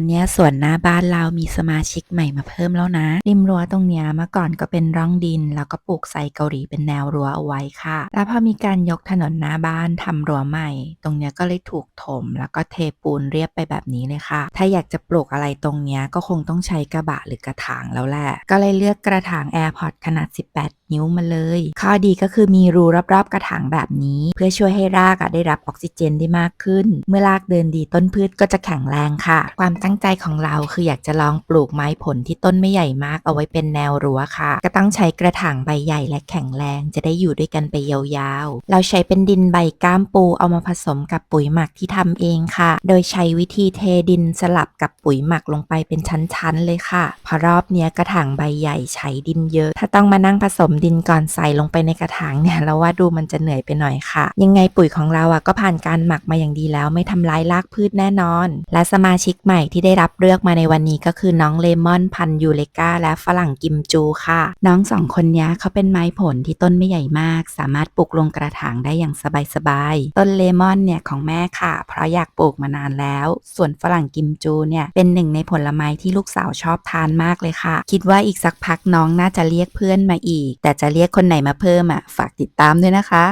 อนนี้สวนหน้าบ้านเรามีสมาชิกใหม่มาเพิ่มแล้วนะ ริมรั้วตรงเนี้ยเมื่อก่อนก็เป็นร่องดิน แล้วก็ปลูกไซเกาหลีเป็นแนวรั้วเอาไว้ค่ะ แล้วพอมีการยกถนนหน้าบ้านทำรั้วใหม่ ตรงเนี้ยก็เลยถูกถม แล้วก็เทปูนเรียบไปแบบนี้เลยค่ะ ถ้าอยากจะปลูกอะไรตรงเนี้ยก็คงต้องใช้กระบะหรือกระถางแล้วแหละ ก็เลยเลือกกระถาง AirPod ขนาด 18 นิ้วมาเลย ข้อดีก็คือมีรูรอบๆกระถางแบบนี้ เพื่อช่วยให้รากได้รับออกซิเจนได้มากขึ้น เมื่อรากเดินดีต้นพืชก็จะแข็งแรงค่ะ ความตั้งใจของเราคืออยากจะลองปลูกไม้ผลที่ต้นไม่ใหญ่มากเอาไว้เป็นแนวรั้วค่ะ ก็ต้องใช้กระถางใบใหญ่และแข็งแรงจะได้อยู่ด้วยกันไปยาวๆ เราใช้เป็นดินใบก้ามปูเอามาผสมกับปุ๋ยหมักที่ทำเองค่ะ โดยใช้วิธีเทดินสลับกับปุ๋ยหมักลงไปเป็นชั้นๆเลยค่ะ พอรอบเนี้ยกระถางใบใหญ่ใช้ดินเยอะ ถ้าต้องมานั่งผสมดินก่อนใส่ลงไปในกระถางเนี่ยเราว่าดูมันจะเหนื่อยไปหน่อยค่ะ ยังไงปุ๋ยของเราอะก็ผ่านการหมักมาอย่างดีแล้วไม่ทำร้ายรากพืชแน่นอน และสมาชิกใหม่ที่ได้รับเลือกมาในวันนี้ก็คือน้องเลมอนพันยูเลกาและฝรั่งกิมจูค่ะ น้องสองคนนี้เขาเป็นไม้ผลที่ต้นไม่ใหญ่มาก สามารถปลูกลงกระถางได้อย่างสบายๆ ต้นเลมอนเนี่ยของแม่ค่ะ เพราะอยากปลูกมานานแล้ว ส่วนฝรั่งกิมจูเนี่ยเป็นหนึ่งในผลไม้ที่ลูกสาวชอบทานมากเลยค่ะ คิดว่าอีกสักพักน้องน่าจะเรียกเพื่อนมาอีก แต่จะเรียกคนไหนมาเพิ่มอะฝากติดตามด้วยนะคะ